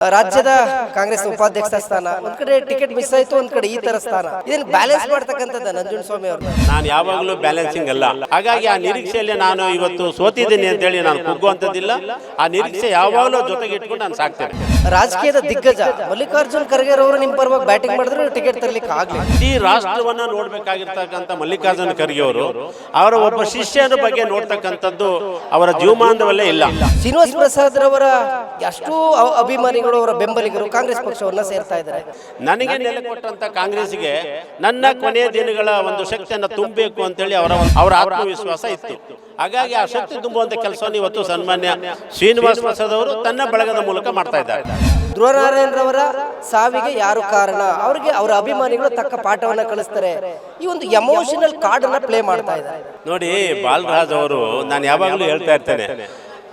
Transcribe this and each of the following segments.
ರಾಜ್ಯದ ಕಾಂಗ್ರೆಸ್ ಉಪಾಧ್ಯಕ್ಷ ಸ್ಥಾನ ಒಂದ್ ಕಡೆ ಟಿಕೆಟ್ ಮಿಸ್ ಆಯ್ತು ಒಂದ್ ಕಡೆ ಈ ತರ ಸ್ಥಾನ. ಇದನ್ನ ಬ್ಯಾಲೆನ್ಸ್ ಮಾಡ್ತಕ್ಕಂಥದ್ದು ನಂಜುನ್ ಸ್ವಾಮಿ ಅವರು. ನಾನು ಯಾವಾಗಲೂ ಬ್ಯಾಲೆನ್ಸಿಂಗ್ ಅಲ್ಲ. ಹಾಗಾಗಿ ಆ ನಿರೀಕ್ಷೆಯಲ್ಲಿ ನಾನು ಇವತ್ತು ಸೋತಿದ್ದೀನಿ ಅಂತೇಳಿ ನಾನು ಕುಗ್ಗುವಂತದಿಲ್ಲ ಆ ನಿರೀಕ್ಷೆ ಯಾವಾಗಲೂ ಜೊತೆಗೆ ಇಟ್ಕೊಂಡು ನಾನು ಸಾಕ್ತೇನೆ. ರಾಜಕೀಯದ ದಿಗ್ಗಜ. ಮಲ್ಲಿಕಾರ್ಜುನ್ ಖರ್ಗೆ ಅವರು ನಿಮ್ ಪರವಾಗಿ ಬ್ಯಾಟಿಂಗ್ ಮಾಡಿದ್ರು ಟಿಕೆಟ್ ತರಲಿಕ್ಕೆ ಆಗ್ಲಿ ಈ ರಾಷ್ಟ್ರವನ್ನ ನೋಡ್ಬೇಕಾಗಿರ್ತಕ್ಕಂಥ ಮಲ್ಲಿಕಾರ್ಜುನ್ ಖರ್ಗೆ ಅವರು ಅವರ ಒಬ್ಬ ಶಿಷ್ಯನ ಬಗ್ಗೆ ನೋಡ್ತಕ್ಕಂಥದ್ದು ಅವರ ಜೀವಮಾನದವಲ್ಲೇ ಇಲ್ಲ. ಶ್ರೀನಿವಾಸ್ ಪ್ರಸಾದ್ ರವರ ಎಷ್ಟು ಅ- ಅವರ ಬೆಂಬಲಿಗರು ಕಾಂಗ್ರೆಸ್ ಪಕ್ಷವನ್ನ ಸೇರ್ತಾ ಇದ್ದಾರೆ. ನನಗೆ ನೆಲೆ ಕೊಟ್ಟಂತ ಕಾಂಗ್ರೆಸ್ಗೆ ನನ್ನ ಕೊನೆಯ ದಿನಗಳ ಒಂದು ಶಕ್ತಿಯನ್ನು ತುಂಬಬೇಕು ಅಂತೇಳಿ ಅವರ ಅವರ ಆತ್ಮವಿಶ್ವಾಸ ಇತ್ತು. ಹಾಗಾಗಿ ಆ ಶಕ್ತಿ ತುಂಬುವಂತ ಕೆಲಸವನ್ನು ಇವತ್ತು ಸನ್ಮಾನ್ಯ ಶ್ರೀನಿವಾಸ್ ಪ್ರಸಾದ್ ಅವರು ತನ್ನ ಬಳಗದ ಮೂಲಕ ಮಾಡ್ತಾ ಇದ್ದಾರೆ. ಧ್ರುವನಾರಾಯಣರವರ ಸಾವಿಗೆ ಯಾರು ಕಾರಣ? ಅವರಿಗೆ ಅವರ ಅಭಿಮಾನಿಗಳು ತಕ್ಕ ಪಾಠವನ್ನ ಕಳಿಸ್ತಾರೆ ಈ ಒಂದು ಎಮೋಷನಲ್ ಕಾರ್ಡ್ ಅನ್ನ ಪ್ಲೇ ಮಾಡ್ತಾ ಇದ್ದಾರೆ. ನೋಡಿ ಬಾಲರಾಜ್ ಅವರು ನಾನು ಯಾವಾಗಲೂ ಹೇಳ್ತಾ ಇರ್ತೇನೆ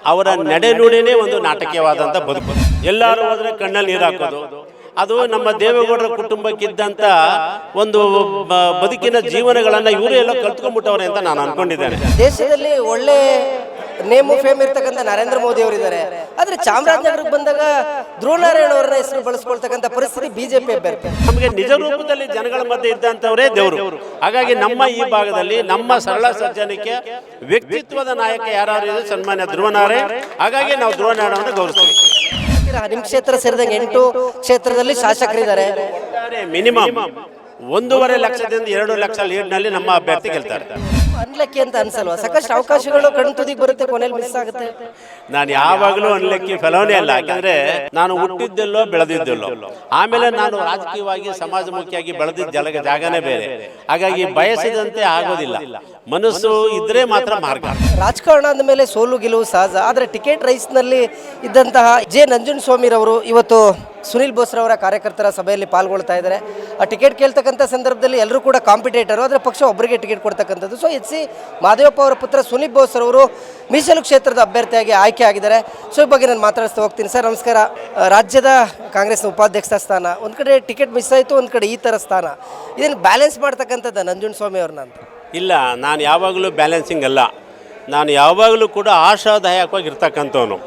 ಅವರ ನಡೆನುಡಿನೇ ಒಂದು ನಾಟಕೀಯವಾದಂಥ ಬದುಕು. ಎಲ್ಲರೂ ಹೋದರೆ ಕಣ್ಣಲ್ಲಿ ನೀರು ಹಾಕೋದು. ಅದು ನಮ್ಮ ದೇವೇಗೌಡರ ಕುಟುಂಬಕ್ಕಿದ್ದಂಥ ಒಂದು ಬ- ಬದುಕಿನ ಜೀವನಗಳನ್ನು ಇವರು ಎಲ್ಲ ಕಲ್ತ್ಕೊಂಡ್ಬಿಟ್ಟವ್ರೆ ಅಂತ ನಾನು ಅನ್ಕೊಂಡಿದ್ದೇನೆ. ದೇಶದಲ್ಲಿ ಒಳ್ಳೆ ನೇಮು ಫೇಮ್ ಇರ್ತಕ್ಕಂಥ ನರೇಂದ್ರ ಮೋದಿ ಅವರಿದ್ದಾರೆ. ಆದ್ರೆ ಚಾಮರಾಜನಗರಕ್ಕೆ ಬಂದಾಗ ಧ್ರುವನಾರಾಯಣ ಅವರ ಹೆಸರು ಬಳಸ್ಕೊಳ್ತಕ್ಕಂಥ ಪರಿಸ್ಥಿತಿ ಬಿಜೆಪಿ ಅಭ್ಯರ್ಥಿ. ನಮಗೆ ನಿಜ ರೂಪದಲ್ಲಿ ಜನಗಳ ಮಧ್ಯೆ ಇದ್ದಂಥವರೇ ದೇವರು. ಹಾಗಾಗಿ ನಮ್ಮ ಈ ಭಾಗದಲ್ಲಿ ನಮ್ಮ ಸರಳ ಸಜ್ಜನಿಕೆ ವ್ಯಕ್ತಿತ್ವದ ನಾಯಕ ಯಾರು ಇದೆ ಸನ್ಮಾನ್ಯ ಧ್ರುವನಾರಾಯಣ ಹಾಗಾಗಿ ನಾವು ಧ್ರುವನಾರಾಯಣವನ್ನು ಗೌರವಿಸ್ತೀವಿ. ನಿಮ್ ಕ್ಷೇತ್ರ ಸೇರಿದಂಗೆ ಎಂಟು ಕ್ಷೇತ್ರದಲ್ಲಿ ಶಾಸಕರಿದ್ದಾರೆ. ಮಿನಿಮಮ್ ಒಂದೂವರೆ ಲಕ್ಷದಿಂದ ಎರಡು ಲಕ್ಷ ಲೀಡ್ನಲ್ಲಿ ನಮ್ಮ ಅಭ್ಯರ್ಥಿ ಗೆಲ್ತಾರೆ. ಅನ್ಲಕ್ಕಿ ಅಂತ ಅನ್ಸಲ್ವಾ? ಸಾಕಷ್ಟು ಅವಕಾಶಗಳು ಕಣ್ ತುದಿಗೆ ಬರುತ್ತೆ ಕೊನೆಯಲ್ಲಿ ಮಿಸ್ ಆಗುತ್ತೆ. ನಾನು ಯಾವಾಗಲೂ ಅನ್ಲಕ್ಕಿ ಫೆಲೋನೇ ಅಲ್ಲ ಯಾಕಂದ್ರೆ ನಾನು ಹುಟ್ಟಿದ್ದೆಲ್ಲೋ ಬೆಳೆದಿದ್ದೆಲ್ಲೋ. ಆಮೇಲೆ ನಾನು ರಾಜಕೀಯವಾಗಿ ಸಮಾಜಮುಖಿಯಾಗಿ ಬೆಳೆದಿದ್ದ ಜಲಗ ಜಾಗನೇ ಬೇರೆ. ಹಾಗಾಗಿ ಬಯಸಿದಂತೆ ಆಗೋದಿಲ್ಲ. ಮನಸ್ಸು ಇದ್ರೆ ಮಾತ್ರ ಮಾರ್ಗ. ರಾಜಕಾರಣ ಅಂದ ಮೇಲೆ ಸೋಲು ಗೆಲುವು ಸಹಜ. ಆದರೆ ಟಿಕೆಟ್ ರೈಸ್ನಲ್ಲಿ ಇದ್ದಂತಹ ಜೆ. ನಂಜುಂಡ ಸ್ವಾಮಿರವರು ಇವತ್ತು ಸುನಿಲ್ ಬೋಸ್ರವರ ಕಾರ್ಯಕರ್ತರ ಸಭೆಯಲ್ಲಿ ಪಾಲ್ಗೊಳ್ತಾ ಇದ್ದಾರೆ. ಆ ಟಿಕೆಟ್ ಕೇಳ್ತಕ್ಕಂಥ ಸಂದರ್ಭದಲ್ಲಿ ಎಲ್ಲರೂ ಕೂಡ ಕಾಂಪಿಟೇಟರು, ಆದರೆ ಪಕ್ಷ ಒಬ್ಬರಿಗೆ ಟಿಕೆಟ್ ಕೊಡ್ತಕ್ಕಂಥದ್ದು. ಸೊ ಎಚ್ ಸಿ ಮಾದೇವಪ್ಪ ಅವರ ಪುತ್ರ ಸುನಿಲ್ ಬೋಸ್ರವರು ಮೀಸಲು ಕ್ಷೇತ್ರದ ಅಭ್ಯರ್ಥಿಯಾಗಿ ಆಯ್ಕೆ ಆಗಿದ್ದಾರೆ. ಸೊ ಈ ಬಗ್ಗೆ ನಾನು ಮಾತಾಡಿಸ್ತಾ ಹೋಗ್ತೀನಿ. ಸರ್, ನಮಸ್ಕಾರ. ರಾಜ್ಯದ ಕಾಂಗ್ರೆಸ್ನ ಉಪಾಧ್ಯಕ್ಷ ಸ್ಥಾನ, ಒಂದು ಕಡೆ ಟಿಕೆಟ್ ಮಿಸ್ ಆಯಿತು, ಒಂದು ಕಡೆ ಈ ಥರ ಸ್ಥಾನ. ಇದನ್ನು ಬ್ಯಾಲೆನ್ಸ್ ಮಾಡ್ತಕ್ಕಂಥದ್ದು ನಂಜುಂಡ ಸ್ವಾಮಿ ಅವ್ರನ್ನ ಅಂತ ಇಲ್ಲ, ನಾನು ಯಾವಾಗಲೂ ಬ್ಯಾಲೆನ್ಸಿಂಗ್ ಅಲ್ಲ. ನಾನು ಯಾವಾಗಲೂ ಕೂಡ ಆಶಾದಾಯಕವಾಗಿರ್ತಕ್ಕಂಥವನು.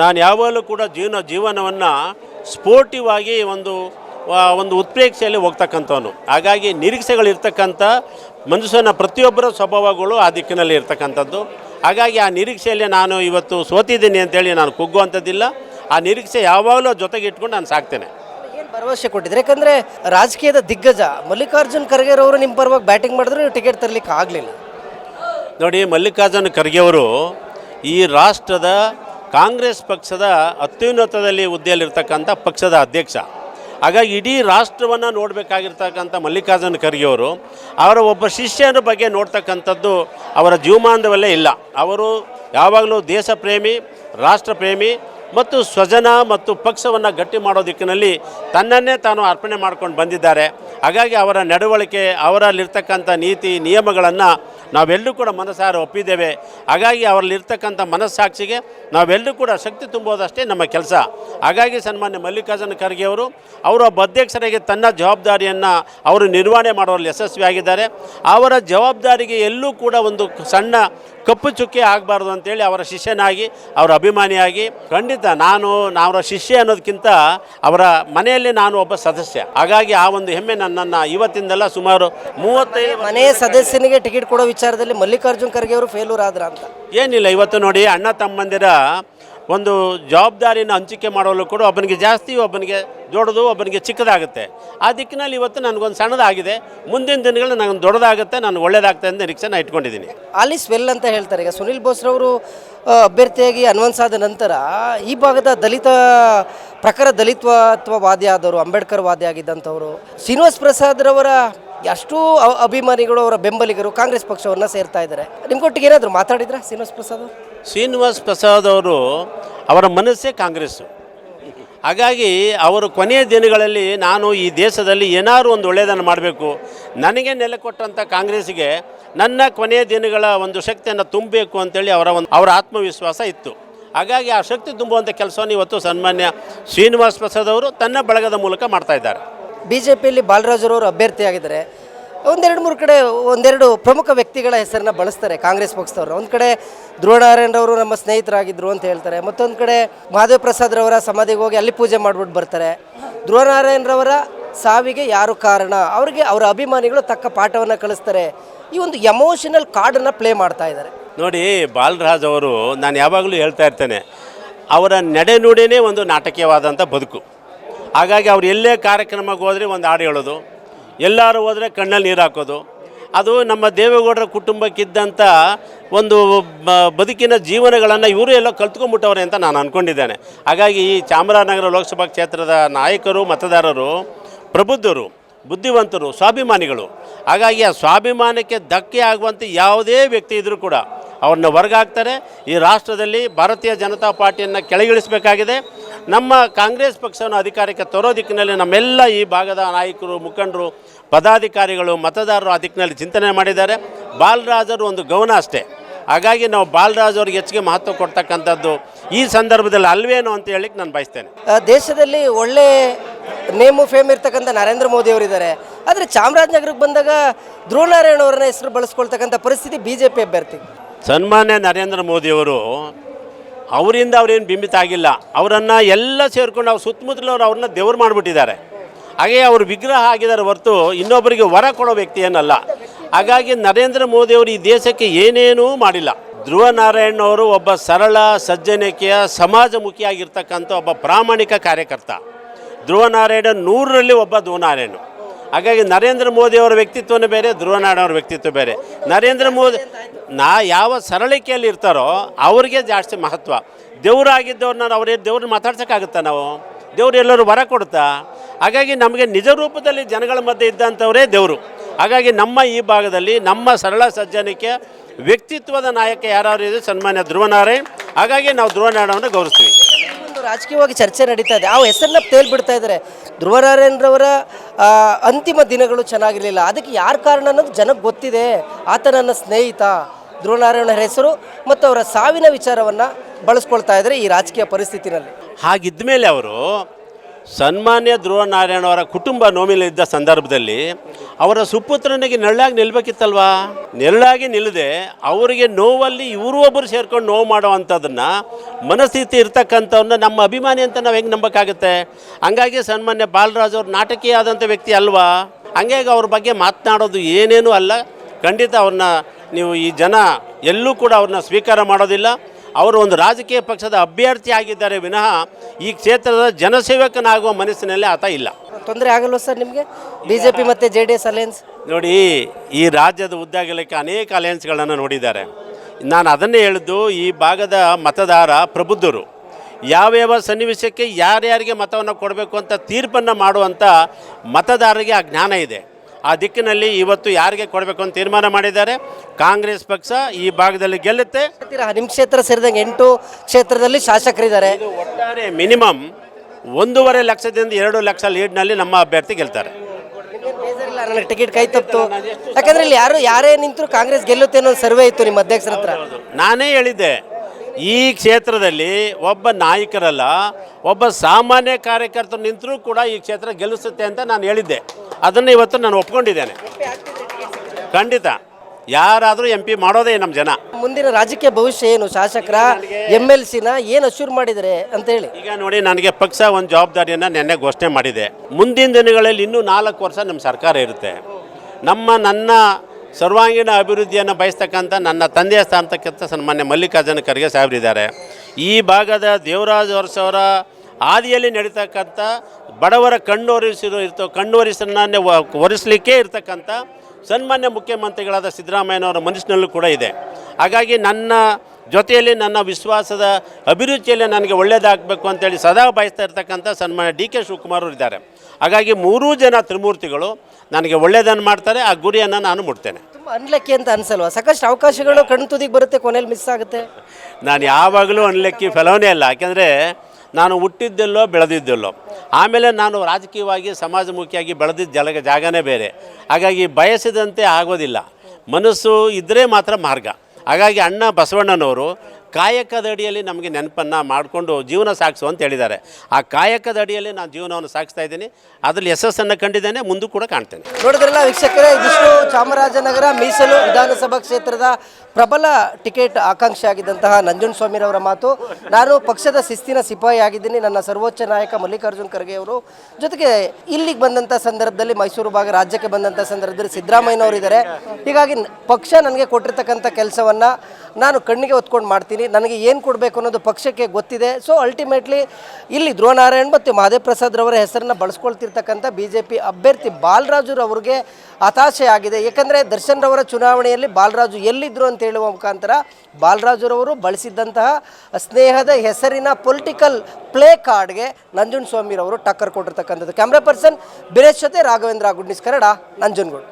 ನಾನು ಯಾವಾಗಲೂ ಕೂಡ ಜೀವನ, ಜೀವನವನ್ನು ಸ್ಪೋರ್ಟಿವ್ ಆಗಿ ಒಂದು ಒಂದು ಉತ್ಪ್ರೇಕ್ಷೆಯಲ್ಲಿ ಹೋಗ್ತಕ್ಕಂಥವನು. ಹಾಗಾಗಿ ನಿರೀಕ್ಷೆಗಳಿರ್ತಕ್ಕಂಥ ಮನುಷ್ಯನ ಪ್ರತಿಯೊಬ್ಬರ ಸ್ವಭಾವಗಳು ಆ ದಿಕ್ಕಿನಲ್ಲಿ ಇರ್ತಕ್ಕಂಥದ್ದು. ಹಾಗಾಗಿ ಆ ನಿರೀಕ್ಷೆಯಲ್ಲಿ ನಾನು ಇವತ್ತು ಸೋತಿದ್ದೀನಿ ಅಂತೇಳಿ ನಾನು ಕುಗ್ಗುವಂಥದ್ದಿಲ್ಲ. ಆ ನಿರೀಕ್ಷೆ ಯಾವಾಗಲೂ ಜೊತೆಗೆ ಇಟ್ಕೊಂಡು ನಾನು ಸಾಕ್ತೇನೆ. ಏನು ಭರವಸೆ ಕೊಟ್ಟಿದ್ರೆ ಯಾಕಂದ್ರೆ ರಾಜಕೀಯದ ದಿಗ್ಗಜ ಮಲ್ಲಿಕಾರ್ಜುನ್ ಖರ್ಗೆ ಅವರು ನಿಮ್ಮ ಪರವಾಗಿ ಬ್ಯಾಟಿಂಗ್ ಮಾಡಿದ್ರು ನೀವು ಟಿಕೆಟ್ ತರಲಿಕ್ಕೆ ಆಗಲಿಲ್ಲ. ನೋಡಿ ಮಲ್ಲಿಕಾರ್ಜುನ ಖರ್ಗೆ ಅವರು ಈ ರಾಷ್ಟ್ರದ ಕಾಂಗ್ರೆಸ್ ಪಕ್ಷದ ಅತ್ಯುನ್ನತದಲ್ಲಿ ಹುದ್ದೆಯಲ್ಲಿರ್ತಕ್ಕಂಥ ಪಕ್ಷದ ಅಧ್ಯಕ್ಷ. ಹಾಗಾಗಿ ಇಡೀ ರಾಷ್ಟ್ರವನ್ನು ನೋಡಬೇಕಾಗಿರ್ತಕ್ಕಂಥ ಮಲ್ಲಿಕಾರ್ಜುನ ಖರ್ಗೆಯವರು ಅವರ ಒಬ್ಬ ಶಿಷ್ಯನ ಬಗ್ಗೆ ನೋಡ್ತಕ್ಕಂಥದ್ದು ಅವರ ಜೀವಮಾನದವಲ್ಲೇ ಇಲ್ಲ. ಅವರು ಯಾವಾಗಲೂ ದೇಶ ಪ್ರೇಮಿ ರಾಷ್ಟ್ರ ಪ್ರೇಮಿ ಮತ್ತು ಸ್ವಜನ ಮತ್ತು ಪಕ್ಷವನ್ನು ಗಟ್ಟಿ ಮಾಡೋ ದಿಕ್ಕಿನಲ್ಲಿ ತನ್ನನ್ನೇ ತಾನು ಅರ್ಪಣೆ ಮಾಡ್ಕೊಂಡು ಬಂದಿದ್ದಾರೆ. ಹಾಗಾಗಿ ಅವರ ನಡವಳಿಕೆ, ಅವರಲ್ಲಿರ್ತಕ್ಕಂಥ ನೀತಿ, ನಿಯಮಗಳನ್ನು ನಾವೆಲ್ಲರೂ ಕೂಡ ಮನಸ್ಸಾರ ಒಪ್ಪಿದ್ದೇವೆ. ಹಾಗಾಗಿ ಅವರಲ್ಲಿರ್ತಕ್ಕಂಥ ಮನಸ್ಸಾಕ್ಷಿಗೆ ನಾವೆಲ್ಲರೂ ಕೂಡ ಶಕ್ತಿ ತುಂಬೋದಷ್ಟೇ ನಮ್ಮ ಕೆಲಸ. ಹಾಗಾಗಿ ಸನ್ಮಾನ್ಯ ಮಲ್ಲಿಕಾರ್ಜುನ ಖರ್ಗೆ ಅವರು ಅವರು ಒಬ್ಬ ಅಧ್ಯಕ್ಷರಿಗೆ ತನ್ನ ಜವಾಬ್ದಾರಿಯನ್ನು ಅವರು ನಿರ್ವಹಣೆ ಮಾಡುವಲ್ಲಿ ಯಶಸ್ವಿಯಾಗಿದ್ದಾರೆ ಅವರ ಜವಾಬ್ದಾರಿಗೆ ಎಲ್ಲೂ ಕೂಡ ಒಂದು ಸಣ್ಣ ಕಪ್ಪು ಚುಕ್ಕೆ ಆಗಬಾರ್ದು ಅಂತೇಳಿ ಅವರ ಶಿಷ್ಯನಾಗಿ, ಅವರ ಅಭಿಮಾನಿಯಾಗಿ, ಖಂಡಿತ ನಾನು ಅವರ ಶಿಷ್ಯ ಅನ್ನೋದಕ್ಕಿಂತ ಅವರ ಮನೆಯಲ್ಲಿ ನಾನು ಒಬ್ಬ ಸದಸ್ಯ. ಹಾಗಾಗಿ ಆ ಒಂದು ಹೆಮ್ಮೆ ನನ್ನನ್ನು ಇವತ್ತಿಂದೆಲ್ಲ ಸುಮಾರು ಮೂವತ್ತೈದು ಮನೆಯ ಸದಸ್ಯನಿಗೆ ಟಿಕೆಟ್ ಕೊಡೋ ವಿಚಾರದಲ್ಲಿ ಮಲ್ಲಿಕಾರ್ಜುನ್ ಖರ್ಗೆ ಅವರು ಫೇಲ್ಯೂರ್ ಆದ್ರ ಅಂತ. ಏನಿಲ್ಲ ಇವತ್ತು ನೋಡಿ ಅಣ್ಣ ತಮ್ಮಂದಿರ ಒಂದು ಜವಾಬ್ದಾರಿನ ಹಂಚಿಕೆ ಮಾಡಲು ಕೂಡ ಒಬ್ಬನಿಗೆ ಜಾಸ್ತಿ, ಒಬ್ಬನಿಗೆ ದೊಡ್ಡದು, ಒಬ್ಬನಿಗೆ ಚಿಕ್ಕದಾಗುತ್ತೆ. ಆ ದಿಕ್ಕಿನಲ್ಲಿ ಇವತ್ತು ನನಗೊಂದು ಸಣ್ಣದಾಗಿದೆ. ಮುಂದಿನ ದಿನಗಳು ನನಗೆ ದೊಡ್ಡದಾಗುತ್ತೆ, ನಾನು ಒಳ್ಳೇದಾಗುತ್ತೆ ಅಂತ ನಿರೀಕ್ಷೆ ನಾನು ಇಟ್ಕೊಂಡಿದ್ದೀನಿ. ಆಲಿಸ್ ವೆಲ್ ಅಂತ ಹೇಳ್ತಾರೆ. ಈಗ ಸುನಿಲ್ ಬೋಸ್ರವರು ಅಭ್ಯರ್ಥಿಯಾಗಿ ಅನ್ವನ್ಸ್ ಆದ ನಂತರ ಈ ಭಾಗದ ದಲಿತ, ಪ್ರಖರ ದಲಿತತ್ವವಾದಿಯಾದವರು ಅಂಬೇಡ್ಕರ್ ವಾದಿ ಆಗಿದ್ದಂಥವರು, ಶ್ರೀನಿವಾಸ್ ಪ್ರಸಾದ್ ರವರ ಎಷ್ಟು ಅಭಿಮಾನಿಗಳು ಅವರ ಬೆಂಬಲಿಗರು ಕಾಂಗ್ರೆಸ್ ಪಕ್ಷವನ್ನು ಸೇರ್ತಾ ಇದ್ದಾರೆ. ನಿಮ್ಗೊಟ್ಟಿಗೆ ಏನಾದರೂ ಮಾತಾಡಿದ್ರ, ಶ್ರೀನಿವಾಸ್ ಪ್ರಸಾದ್? ಶ್ರೀನಿವಾಸ್ ಪ್ರಸಾದ್ ಅವರು ಅವರ ಮನಸ್ಸೇ ಕಾಂಗ್ರೆಸ್ಸು. ಹಾಗಾಗಿ ಅವರು ಕೊನೆಯ ದಿನಗಳಲ್ಲಿ ನಾನು ಈ ದೇಶದಲ್ಲಿ ಏನಾದರೂ ಒಂದು ಒಳ್ಳೆಯದನ್ನು ಮಾಡಬೇಕು, ನನಗೆ ನೆಲೆ ಕೊಟ್ಟಂಥ ಕಾಂಗ್ರೆಸ್ಸಿಗೆ ನನ್ನ ಕೊನೆಯ ದಿನಗಳ ಒಂದು ಶಕ್ತಿಯನ್ನು ತುಂಬಬೇಕು ಅಂತೇಳಿ ಅವರ ಒಂದು ಅವರ ಆತ್ಮವಿಶ್ವಾಸ ಇತ್ತು. ಹಾಗಾಗಿ ಆ ಶಕ್ತಿ ತುಂಬುವಂಥ ಕೆಲಸವನ್ನು ಇವತ್ತು ಸನ್ಮಾನ್ಯ ಶ್ರೀನಿವಾಸ್ ಪ್ರಸಾದ್ ಅವರು ತನ್ನ ಬಳಗದ ಮೂಲಕ ಮಾಡ್ತಾ ಇದ್ದಾರೆ. ಬಿ ಜೆ ಪಿಯಲ್ಲಿ ಬಾಲರಾಜರವರು ಅಭ್ಯರ್ಥಿಯಾಗಿದ್ದಾರೆ ಒಂದೆರಡು ಮೂರು ಕಡೆ, ಒಂದೆರಡು ಪ್ರಮುಖ ವ್ಯಕ್ತಿಗಳ ಹೆಸರನ್ನ ಬಳಸ್ತಾರೆ ಕಾಂಗ್ರೆಸ್ ಪಕ್ಷದವರು. ಒಂದು ಕಡೆ ಧ್ರುವನಾರಾಯಣರವರು ನಮ್ಮ ಸ್ನೇಹಿತರಾಗಿದ್ದರು ಅಂತ ಹೇಳ್ತಾರೆ. ಮತ್ತೊಂದು ಕಡೆ ಮಹಾದೇವ ಪ್ರಸಾದ್ರವರ ಸಮಾಧಿಗೆ ಹೋಗಿ ಅಲ್ಲಿ ಪೂಜೆ ಮಾಡಿಬಿಟ್ಟು ಬರ್ತಾರೆ. ಧ್ರುವನಾರಾಯಣರವರ ಸಾವಿಗೆ ಯಾರು ಕಾರಣ? ಅವರಿಗೆ ಅವರ ಅಭಿಮಾನಿಗಳು ತಕ್ಕ ಪಾಠವನ್ನು ಕಳಿಸ್ತಾರೆ ಈ ಒಂದು ಎಮೋಷನಲ್ ಕಾರ್ಡನ್ನು ಪ್ಲೇ ಮಾಡ್ತಾ ಇದ್ದಾರೆ. ನೋಡಿ, ಬಾಲರಾಜ್ ಅವರು ನಾನು ಯಾವಾಗಲೂ ಹೇಳ್ತಾ ಇರ್ತೇನೆ, ಅವರ ನಡೆನುಡಿನೇ ಒಂದು ನಾಟಕೀಯವಾದಂಥ ಬದುಕು. ಹಾಗಾಗಿ ಅವ್ರು ಎಲ್ಲೇ ಕಾರ್ಯಕ್ರಮಕ್ಕೆ ಹೋದರೆ ಒಂದು ಹಾಡು ಹೇಳೋದು, ಎಲ್ಲರೂ ಹೋದರೆ ಕಣ್ಣಲ್ಲಿ ನೀರು ಹಾಕೋದು. ಅದು ನಮ್ಮ ದೇವೇಗೌಡರ ಕುಟುಂಬಕ್ಕಿದ್ದಂಥ ಒಂದು ಬದುಕಿನ ಜೀವನಗಳನ್ನು ಇವರು ಎಲ್ಲ ಕಲ್ತ್ಕೊಂಡ್ಬಿಟ್ಟವ್ರೆ ಅಂತ ನಾನು ಅಂದ್ಕೊಂಡಿದ್ದೇನೆ ಹಾಗಾಗಿ ಈ ಚಾಮರಾಜನಗರ ಲೋಕಸಭಾ ಕ್ಷೇತ್ರದ ನಾಯಕರು, ಮತದಾರರು, ಪ್ರಬುದ್ಧರು, ಬುದ್ಧಿವಂತರು, ಸ್ವಾಭಿಮಾನಿಗಳು. ಹಾಗಾಗಿ ಆ ಸ್ವಾಭಿಮಾನಕ್ಕೆ ಧಕ್ಕೆ ಆಗುವಂಥ ಯಾವುದೇ ವ್ಯಕ್ತಿ ಇದ್ದರೂ ಕೂಡ ಅವ್ರನ್ನ ಹೊರಗಾಗ್ತಾರೆ ಈ ರಾಷ್ಟ್ರದಲ್ಲಿ ಭಾರತೀಯ ಜನತಾ ಪಾರ್ಟಿಯನ್ನು ಕೆಳಗಿಳಿಸಬೇಕಾಗಿದೆ. ನಮ್ಮ ಕಾಂಗ್ರೆಸ್ ಪಕ್ಷವನ್ನು ಅಧಿಕಾರಕ್ಕೆ ತರೋ ದಿಕ್ಕಿನಲ್ಲಿ ನಮ್ಮೆಲ್ಲ ಈ ಭಾಗದ ನಾಯಕರು, ಮುಖಂಡರು, ಪದಾಧಿಕಾರಿಗಳು, ಮತದಾರರು ಆ ದಿಕ್ಕಿನಲ್ಲಿ ಚಿಂತನೆ ಮಾಡಿದ್ದಾರೆ. ಬಾಲರಾಜರು ಒಂದು ಗೌನ ಅಷ್ಟೇ. ಹಾಗಾಗಿ ನಾವು ಬಾಲರಾಜ್ ಅವ್ರಿಗೆ ಹೆಚ್ಚಿಗೆ ಮಹತ್ವ ಕೊಡ್ತಕ್ಕಂಥದ್ದು ಈ ಸಂದರ್ಭದಲ್ಲಿ ಅಲ್ವೇನೋ ಅಂತ ಹೇಳಿಕ್ಕೆ ನಾನು ಬಯಸ್ತೇನೆ. ದೇಶದಲ್ಲಿ ಒಳ್ಳೆ ನೇಮು ಫೇಮ್ ಇರ್ತಕ್ಕಂಥ ನರೇಂದ್ರ ಮೋದಿ ಅವರಿದ್ದಾರೆ. ಆದರೆ ಚಾಮರಾಜನಗರಕ್ಕೆ ಬಂದಾಗ ಧ್ರುವನಾರಾಯಣ ಅವರನ್ನ ಹೆಸರು ಬಳಸ್ಕೊಳ್ತಕ್ಕಂಥ ಪರಿಸ್ಥಿತಿ ಬಿ ಜೆ ಪಿ ಅಭ್ಯರ್ಥಿ. ಸನ್ಮಾನ್ಯ ನರೇಂದ್ರ ಮೋದಿಯವರು, ಅವರಿಂದ ಅವ್ರೇನು ಬಿಂಬಿತ ಆಗಿಲ್ಲ. ಅವರನ್ನು ಎಲ್ಲ ಸೇರಿಕೊಂಡು ಅವ್ರು ಸುತ್ತಮುತ್ತಲವ್ರು ಅವ್ರನ್ನ ದೇವ್ರು ಮಾಡಿಬಿಟ್ಟಿದ್ದಾರೆ. ಹಾಗೆ ಅವರು ವಿಗ್ರಹ ಆಗಿದ್ದಾರೆ ಹೊರತು ಇನ್ನೊಬ್ಬರಿಗೆ ವರ ಕೊಡೋ ವ್ಯಕ್ತಿ ಏನಲ್ಲ ಹಾಗಾಗಿ ನರೇಂದ್ರ ಮೋದಿಯವರು ಈ ದೇಶಕ್ಕೆ ಏನೇನೂ ಮಾಡಿಲ್ಲ. ಧ್ರುವ ನಾರಾಯಣ್ ಅವರು ಒಬ್ಬ ಸರಳ, ಸಜ್ಜನಿಕೆಯ, ಸಮಾಜಮುಖಿಯಾಗಿರ್ತಕ್ಕಂಥ ಒಬ್ಬ ಪ್ರಾಮಾಣಿಕ ಕಾರ್ಯಕರ್ತ. ಧ್ರುವ ನಾರಾಯಣ ನೂರರಲ್ಲಿ ಒಬ್ಬ ಧ್ರುವನಾರಾಯಣ ಹಾಗಾಗಿ ನರೇಂದ್ರ ಮೋದಿ ಅವರ ವ್ಯಕ್ತಿತ್ವನೇ ಬೇರೆ ಧ್ರುವನಾಡ ಅವರ ವ್ಯಕ್ತಿತ್ವ ಬೇರೆ. ನರೇಂದ್ರ ಮೋದಿ ನಾ ಯಾವ ಸರಳಿಕೆಯಲ್ಲಿ ಇರ್ತಾರೋ ಅವ್ರಿಗೆ ಜಾಸ್ತಿ ಮಹತ್ವ. ದೇವರಾಗಿದ್ದವ್ರನ್ನ ಅವ್ರೇ ದೇವ್ರನ್ನ ಮಾತಾಡ್ಸೋಕ್ಕಾಗುತ್ತಾ ನಾವು? ದೇವ್ರು ಎಲ್ಲರೂ ವರ ಕೊಡ್ತಾ ಹಾಗಾಗಿ ನಮಗೆ ನಿಜ ರೂಪದಲ್ಲಿ ಜನಗಳ ಮಧ್ಯೆ ಇದ್ದಂಥವರೇ ದೇವರು. ಹಾಗಾಗಿ ನಮ್ಮ ಈ ಭಾಗದಲ್ಲಿ, ನಮ್ಮ ಸರಳ ಸಜ್ಜನಿಕೆ ವ್ಯಕ್ತಿತ್ವದ ನಾಯಕ ಯಾರು ಇದೆ ಸನ್ಮಾನ್ಯ ಧ್ರುವನಾರಾಯಣ್ ಹಾಗಾಗಿ ನಾವು ಧ್ರುವನಾರಾಯಣವನ್ನು ಗೌರವಿಸ್ತೀವಿ. ರಾಜಕೀಯವಾಗಿ ಚರ್ಚೆ ನಡೀತಾ ಇದೆ. ಆ ಹೆಸರನ್ನ ತೇಲ್ಬಿಡ್ತಾ ಇದ್ದಾರೆ. ಧ್ರುವನಾರಾಯಣರವರ ಅಂತಿಮ ದಿನಗಳು ಚೆನ್ನಾಗಿರಲಿಲ್ಲ. ಅದಕ್ಕೆ ಯಾರು ಕಾರಣ ಅನ್ನೋದು ಜನಕ್ಕೆ ಗೊತ್ತಿದೆ. ಆತ ನನ್ನ ಸ್ನೇಹಿತ. ಧ್ರುವನಾರಾಯಣರ ಹೆಸರು ಮತ್ತು ಅವರ ಸಾವಿನ ವಿಚಾರವನ್ನು ಬಳಸ್ಕೊಳ್ತಾ ಇದ್ದಾರೆ ಈ ರಾಜಕೀಯ ಪರಿಸ್ಥಿತಿನಲ್ಲಿ. ಹಾಗಿದ್ದ ಮೇಲೆ ಅವರು ಸನ್ಮಾನ್ಯ ಧ್ರುವನಾರಾಯಣ ಅವರ ಕುಟುಂಬ ನೋವಿನಲ್ಲಿದ್ದ ಸಂದರ್ಭದಲ್ಲಿ ಅವರ ಸುಪುತ್ರನಿಗೆ ನೆರಳಾಗಿ ನಿಲ್ಬೇಕಿತ್ತಲ್ವಾ? ನೆರಳಾಗಿ ನಿಲ್ಲದೆ ಅವರಿಗೆ ನೋವಲ್ಲಿ ಇವರು ಒಬ್ಬರು ಸೇರ್ಕೊಂಡು ನೋವು ಮಾಡುವಂಥದ್ದನ್ನು ಮನಸ್ಥಿತಿ ಇರ್ತಕ್ಕಂಥವ್ರನ್ನ ನಮ್ಮ ಅಭಿಮಾನಿ ಅಂತ ನಾವು ಹೆಂಗೆ ನಂಬಕ್ಕಾಗುತ್ತೆ? ಹಂಗಾಗಿ ಸನ್ಮಾನ್ಯ ಬಾಲರಾಜ್ ಅವರು ನಾಟಕೀಯ ಆದಂಥ ವ್ಯಕ್ತಿ ಅಲ್ವಾ? ಹಂಗಾಗಿ ಅವ್ರ ಬಗ್ಗೆ ಮಾತನಾಡೋದು ಏನೇನೂ ಅಲ್ಲ. ಖಂಡಿತ ಅವ್ರನ್ನ ನೀವು ಈ ಜನ ಎಲ್ಲೂ ಕೂಡ ಅವ್ರನ್ನ ಸ್ವೀಕಾರ ಮಾಡೋದಿಲ್ಲ. ಅವರು ಒಂದು ರಾಜಕೀಯ ಪಕ್ಷದ ಅಭ್ಯರ್ಥಿ ಆಗಿದ್ದಾರೆ ವಿನಃ ಈ ಕ್ಷೇತ್ರದ ಜನಸೇವಕನಾಗುವ ಮನಸ್ಸಿನಲ್ಲಿ ಆತ ಇಲ್ಲ. ತೊಂದರೆ ಆಗಲ್ಲ ಸರ್ ನಿಮಗೆ? ಬಿ ಜೆ ಪಿ ಮತ್ತು ಜೆ ಡಿ ಎಸ್ ಅಲಯನ್ಸ್ ನೋಡಿ ಈ ರಾಜ್ಯದ ಉದ್ದಾಗಲಕ್ಕೆ ಅನೇಕ ಅಲಯನ್ಸ್ಗಳನ್ನು ನೋಡಿದ್ದಾರೆ. ನಾನು ಅದನ್ನೇ ಹೇಳಿದ್ದು ಈ ಭಾಗದ ಮತದಾರ ಪ್ರಬುದ್ಧರು. ಯಾವ್ಯಾವ ಸನ್ನಿವೇಶಕ್ಕೆ ಯಾರ್ಯಾರಿಗೆ ಮತವನ್ನು ಕೊಡಬೇಕು ಅಂತ ತೀರ್ಪನ್ನು ಮಾಡುವಂಥ ಮತದಾರರಿಗೆ ಆ ಜ್ಞಾನ ಇದೆ. ಆ ದಿಕ್ಕಿನಲ್ಲಿ ಇವತ್ತು ಯಾರಿಗೆ ಕೊಡಬೇಕು ಅಂತ ತೀರ್ಮಾನ ಮಾಡಿದ್ದಾರೆ? ಕಾಂಗ್ರೆಸ್ ಪಕ್ಷ ಈ ಭಾಗದಲ್ಲಿ ಗೆಲ್ಲುತ್ತೆ. ನಿಮ್ಮ ಕ್ಷೇತ್ರ ಸೇರಿದಂಗೆ ಎಂಟು ಕ್ಷೇತ್ರದಲ್ಲಿ ಶಾಸಕರಿದ್ದಾರೆ. ಒಟ್ಟಾರೆ ಮಿನಿಮಮ್ ಒಂದೂವರೆ ಲಕ್ಷದಿಂದ ಎರಡು ಲಕ್ಷ ಲೀಡ್ನಲ್ಲಿ ನಮ್ಮ ಅಭ್ಯರ್ಥಿ ಗೆಲ್ತಾರೆ. ನನಗೆ ಟಿಕೆಟ್ ಕೈ ತಪ್ಪಿತು ಯಾಕಂದ್ರೆ ಇಲ್ಲಿ ಯಾರು ಯಾರೇ ನಿಂತರೂ ಕಾಂಗ್ರೆಸ್ ಗೆಲ್ಲುತ್ತೆ ಅನ್ನೋ ಸರ್ವೆ ಇತ್ತು ನಿಮ್ಮ ಅಧ್ಯಕ್ಷರ ಹತ್ರ. ನಾನೇ ಹೇಳಿದ್ದೆ ಈ ಕ್ಷೇತ್ರದಲ್ಲಿ ಒಬ್ಬ ನಾಯಕರಲ್ಲ ಒಬ್ಬ ಸಾಮಾನ್ಯ ಕಾರ್ಯಕರ್ತರು ನಿಂತರೂ ಕೂಡ ಈ ಕ್ಷೇತ್ರ ಗೆಲ್ಲಿಸುತ್ತೆ ಅಂತ ನಾನು ಹೇಳಿದ್ದೆ. ಅದನ್ನು ಇವತ್ತು ನಾನು ಒಪ್ಕೊಂಡಿದ್ದೇನೆ. ಖಂಡಿತ. ಯಾರಾದರೂ ಎಂ ಪಿ ಮಾಡೋದೇ ನಮ್ಮ ಜನ. ಮುಂದಿನ ರಾಜಕೀಯ ಭವಿಷ್ಯ ಏನು ಶಾಸಕರ ಎಂ ಎಲ್ ಸಿನ ಏನು ಅಶೂರ್ ಮಾಡಿದರೆ ಅಂತ ಹೇಳಿ. ಈಗ ನೋಡಿ ನನಗೆ ಪಕ್ಷ ಒಂದು ಜವಾಬ್ದಾರಿಯನ್ನು ನೆನ್ನೆ ಘೋಷಣೆ ಮಾಡಿದೆ. ಮುಂದಿನ ದಿನಗಳಲ್ಲಿ ಇನ್ನೂ ನಾಲ್ಕು ವರ್ಷ ನಮ್ಮ ಸರ್ಕಾರ ಇರುತ್ತೆ. ನಮ್ಮ ನನ್ನ ಸರ್ವಾಂಗೀಣ ಅಭಿವೃದ್ಧಿಯನ್ನು ಬಯಸ್ತಕ್ಕಂಥ ನನ್ನ ತಂದೆಯ ಸ್ಥಾನಕ್ಕಿಂತ ಸನ್ಮಾನ್ಯ ಮಲ್ಲಿಕಾರ್ಜುನ ಖರ್ಗೆ ಸಾಹೇಬರಿದ್ದಾರೆ. ಈ ಭಾಗದ ದೇವರಾಜ್ ವರ್ಷವರ ಹಾದಿಯಲ್ಲಿ ನಡೀತಕ್ಕಂಥ ಬಡವರ ಕಣ್ಣೊರೆಸಿರೋ ಇರ್ತೋ ಒರೆಸನ್ನ ಒರೆಸಲಿಕ್ಕೆ ಇರ್ತಕ್ಕಂಥ ಸನ್ಮಾನ್ಯ ಮುಖ್ಯಮಂತ್ರಿಗಳಾದ ಸಿದ್ದರಾಮಯ್ಯನವರ ಮನಸ್ಸಿನಲ್ಲೂ ಕೂಡ ಇದೆ. ಹಾಗಾಗಿ ನನ್ನ ಜೊತೆಯಲ್ಲಿ ನನ್ನ ವಿಶ್ವಾಸದ ಅಭಿರುಚಿಯಲ್ಲಿ ನನಗೆ ಒಳ್ಳೆಯದಾಗಬೇಕು ಅಂತೇಳಿ ಸದಾ ಬಯಸ್ತಾ ಇರ್ತಕ್ಕಂಥ ಸನ್ಮಾನ್ಯ ಡಿ ಕೆ ಶಿವಕುಮಾರ್ ಅವರು ಇದ್ದಾರೆ ಹಾಗಾಗಿ ಮೂರೂ ಜನ ತ್ರಿಮೂರ್ತಿಗಳು ನನಗೆ ಒಳ್ಳೆಯದನ್ನು ಮಾಡ್ತಾರೆ ಆ ಗುರಿಯನ್ನು ನಾನು ಮುಟ್ತೇನೆ. ತುಂಬ ಅನ್ಲಕ್ಕಿ ಅಂತ ಅನ್ಸಲ್ವಾ? ಸಾಕಷ್ಟು ಅವಕಾಶಗಳು ಕಣ್ಣು ತುದಿಗೆ ಬರುತ್ತೆ ಕೊನೆಯಲ್ಲಿ ಮಿಸ್ ಆಗುತ್ತೆ. ನಾನು ಯಾವಾಗಲೂ ಅನ್ಲಕ್ಕಿ ಫೆಲೋನೇ ಅಲ್ಲ ಯಾಕೆಂದರೆ ನಾನು ಹುಟ್ಟಿದ್ದೆಲ್ಲೋ ಬೆಳೆದಿದ್ದೆಲ್ಲೋ. ಆಮೇಲೆ ನಾನು ರಾಜಕೀಯವಾಗಿ ಸಮಾಜಮುಖಿಯಾಗಿ ಬೆಳೆದಿದ್ದ ಜಲಗ ಜಾಗನೇ ಬೇರೆ. ಹಾಗಾಗಿ ಬಯಸಿದಂತೆ ಆಗೋದಿಲ್ಲ. ಮನಸ್ಸು ಇದ್ದರೆ ಮಾತ್ರ ಮಾರ್ಗ. ಹಾಗಾಗಿ ಅಣ್ಣ ಬಸವಣ್ಣನವರು ಕಾಯಕದ ಅಡಿಯಲ್ಲಿ ನಮಗೆ ನೆನಪನ್ನು ಮಾಡಿಕೊಂಡು ಜೀವನ ಸಾಗಿಸು ಅಂತ ಹೇಳಿದ್ದಾರೆ. ಆ ಕಾಯಕದ ಅಡಿಯಲ್ಲಿ ನಾನು ಜೀವನವನ್ನು ಸಾಗಿಸ್ತಾ ಇದ್ದೀನಿ. ಅದರಲ್ಲಿ ಯಶಸ್ಸನ್ನು ಕಂಡಿದ್ದೇನೆ, ಮುಂದೂ ಕೂಡ ಕಾಣ್ತೇನೆ. ನೋಡಿದ್ರಲ್ಲ ವೀಕ್ಷಕರೇ ಇದಿಷ್ಟು ಚಾಮರಾಜನಗರ, ಮೀಸಲು ವಿಧಾನಸಭಾ ಕ್ಷೇತ್ರದ ಪ್ರಬಲ ಟಿಕೆಟ್ ಆಕಾಂಕ್ಷಿ ಆಗಿದ್ದಂತಹ ನಂಜುನ್ ಸ್ವಾಮಿರವರ ಮಾತು. ನಾನು ಪಕ್ಷದ ಶಿಸ್ತಿನ ಸಿಪಾಯಿ ಆಗಿದ್ದೀನಿ. ನನ್ನ ಸರ್ವೋಚ್ಚ ನಾಯಕ ಮಲ್ಲಿಕಾರ್ಜುನ್ ಖರ್ಗೆ ಅವರು. ಜೊತೆಗೆ ಇಲ್ಲಿಗೆ ಬಂದಂಥ ಸಂದರ್ಭದಲ್ಲಿ ಮೈಸೂರು ಭಾಗ ರಾಜ್ಯಕ್ಕೆ ಬಂದಂಥ ಸಂದರ್ಭದಲ್ಲಿ ಸಿದ್ದರಾಮಯ್ಯನವರು ಇದ್ದಾರೆ. ಹೀಗಾಗಿ ಪಕ್ಷ ನನಗೆ ಕೊಟ್ಟಿರ್ತಕ್ಕಂಥ ಕೆಲಸವನ್ನು ನಾನು ಕಣ್ಣಿಗೆ ಹೊತ್ಕೊಂಡು ಮಾಡ್ತೀನಿ. ನನಗೆ ಏನು ಕೊಡಬೇಕು ಅನ್ನೋದು ಪಕ್ಷಕ್ಕೆ ಗೊತ್ತಿದೆ. ಸೊ ಅಲ್ಟಿಮೇಟ್ಲಿ ಇಲ್ಲಿ ಧ್ರುವನಾರಾಯಣ್ ಮತ್ತು ಮಹದೇವ್ ಪ್ರಸಾದ್ ರವರ ಹೆಸರನ್ನು ಬಳಸ್ಕೊಳ್ತಿರ್ತಕ್ಕಂಥ ಬಿ ಜೆ ಪಿ ಅಭ್ಯರ್ಥಿ ಬಾಲರಾಜುರವ್ರಿಗೆ ಹತಾಶೆ ಆಗಿದೆ. ಏಕೆಂದರೆ ದರ್ಶನ್ ರವರ ಚುನಾವಣೆಯಲ್ಲಿ ಬಾಲರಾಜು ಎಲ್ಲಿದ್ದರು ಅಂತ ಹೇಳುವ ಮುಖಾಂತರ ಬಾಲರಾಜುರವರು ಬಳಸಿದ್ದಂತಹ ಸ್ನೇಹದ ಹೆಸರಿನ ಪೊಲಿಟಿಕಲ್ ಪ್ಲೇ ಕಾರ್ಡ್ಗೆ ನಂಜುನ್ ಸ್ವಾಮಿರವರು ಟಕ್ಕರ್ ಕೊಟ್ಟಿರ್ತಕ್ಕಂಥದ್ದು. ಕ್ಯಾಮ್ರಾ ಪರ್ಸನ್ ಬಿರೇಶ್ ಜೊತೆ ರಾಘವೇಂದ್ರ ಗುಡ್ನಿಸ್ ಕನ್ನಡ ನಂಜನಗೂಡು.